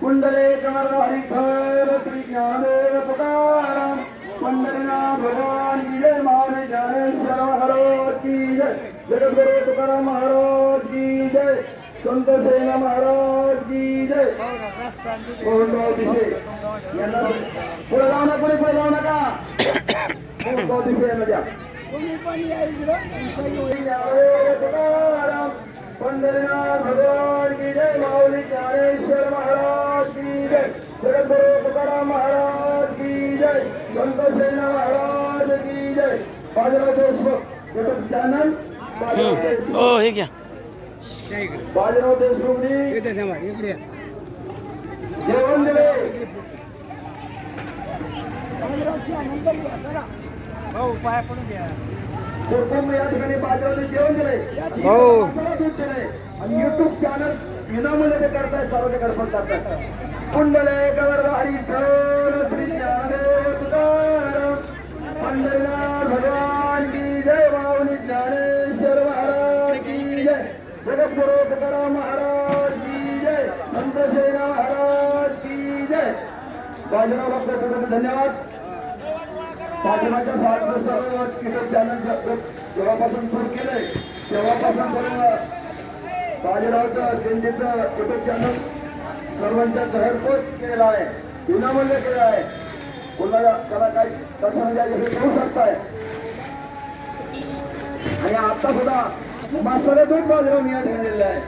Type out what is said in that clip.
कुंडले कमल हरिठर श्री ज्ञानदेव तुकाराम पंढरीनाथ भगवान की जय महाराज ज्ञानेश्वर महाराज की जय. जगद्गुरु तुकाराम महाराज की जय. संत सेना महाराज की जय. पुढे जाऊ नका पुढे जाऊ तुकाराम पंढरीनाथ भगवान की जय माऊली ज्ञानेश्वर जय. जगद्गुरु तुकाराम महाराज की जय. संत सेना महाराज की जय. Bajirao Deshmukh YouTube channel. Deshmukh हो घ्या. बाजीराव देशमुखनी इकडे. जेवण दिले. घ्या चला भाऊ पाया पडून द्या कुटुंब या ठिकाणी बाजीरावने जेवण दिले हो. मसाला दूध दिले आणि युट्यूब चॅनल विनामूल्य ते करतायत सार्वजनिक अर्पण करतायत. कुंडले गवरधारी ठर पंढरीनाथ भगवान की जय माऊली ज्ञानेश्वर महाराज की जय. जगद्गुरु तुकाराम महाराज की जय. संत सेना महाराज की जय. बाजीराव धन्यवाद. पाठिंबाच्या भारत वर्ष युट्यूब चॅनल जेव्हापासून सुरू केलंय तेव्हापासून सर्व बाजीरावचं दिंडीचं युट्यूब चॅनल सर्वांच्या घरपोच केलेला आहे. विनामूल्य केलं आहे. कोणाला त्याला काही दर्शन द्यायचे हे करू शकताय. आणि आता सुद्धा मास्तर दूध बाजीराव या ठिकाणी आहे.